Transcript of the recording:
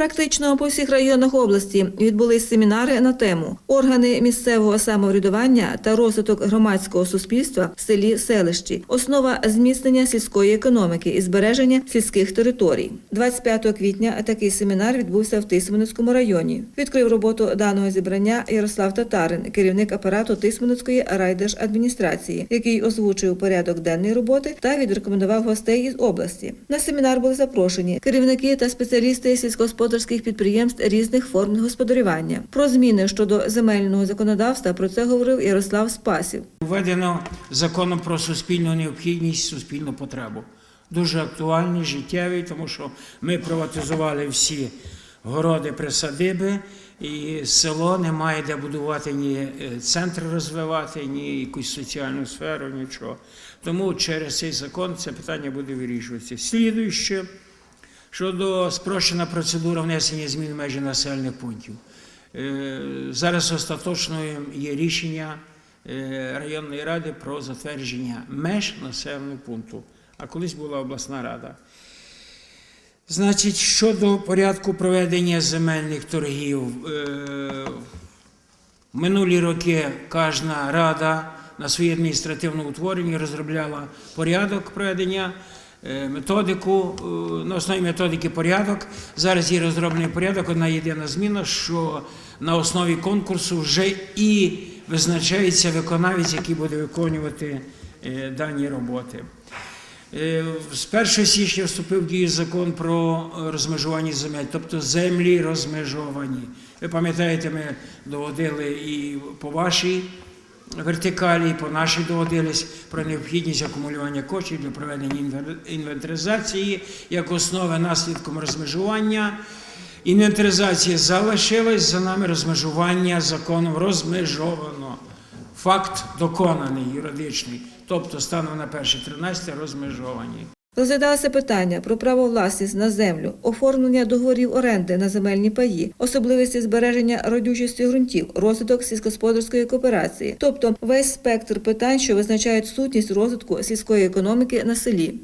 Практично по всіх районах області відбулись семінари на тему органи місцевого самоврядування та розвиток громадського суспільства в селі селищі, основа зміцнення сільської економіки і збереження сільських територій. 25 квітня такий семінар відбувся в Тисменецькому районі. Відкрив роботу даного зібрання Ярослав Татарин, керівник апарату Тисменецької райдержадміністрації, який озвучив порядок денної роботи та відрекомендував гостей із області. На семінар були запрошені керівники та спеціалісти сільськогосподарських підприємств різних форм господарювання. Про зміни щодо земельного законодавства про це говорив Ярослав Спасів. Введено законом про суспільну необхідність, суспільну потребу. Дуже актуальні, життєві, тому що ми приватизували всі городи, присадиби, і село не має де будувати ні е, центр розвивати, ні якусь соціальну сферу, нічого. Тому через цей закон це питання буде вирішуватися. Слідуюче, щодо спрощена процедура внесення змін в межі населених пунктів. Е, Зараз остаточною є рішення е, районної ради про затвердження меж населеного пункту, а колись була обласна рада. Значить, щодо порядку проведення земельних торгів, е, минулі роки кожна рада на своє адміністративне утворення розробляла порядок проведення, методику, е, на основі методики порядок. Зараз є розроблений порядок, одна єдина зміна, що на основі конкурсу вже і визначається виконавець, який буде виконувати е, дані роботи. Е, З 1 січня вступив в дію закон про е, розмежування земель, тобто землі розмежовані. Ви пам'ятаєте, ми доводили і по вашій вертикалі, по нашій доводились про необхідність акумулювання коштів для проведення інвентаризації як основи наслідком розмежування. Інвентаризація залишилась за нами розмежування законом розмежовано. Факт доконаний юридичний, тобто станом на 1.13 розмежовані. Розглядалося питання про право власність на землю, оформлення договорів оренди на земельні паї, особливості збереження родючості ґрунтів, розвиток сільськогосподарської кооперації, тобто весь спектр питань, що визначають сутність розвитку сільської економіки на селі.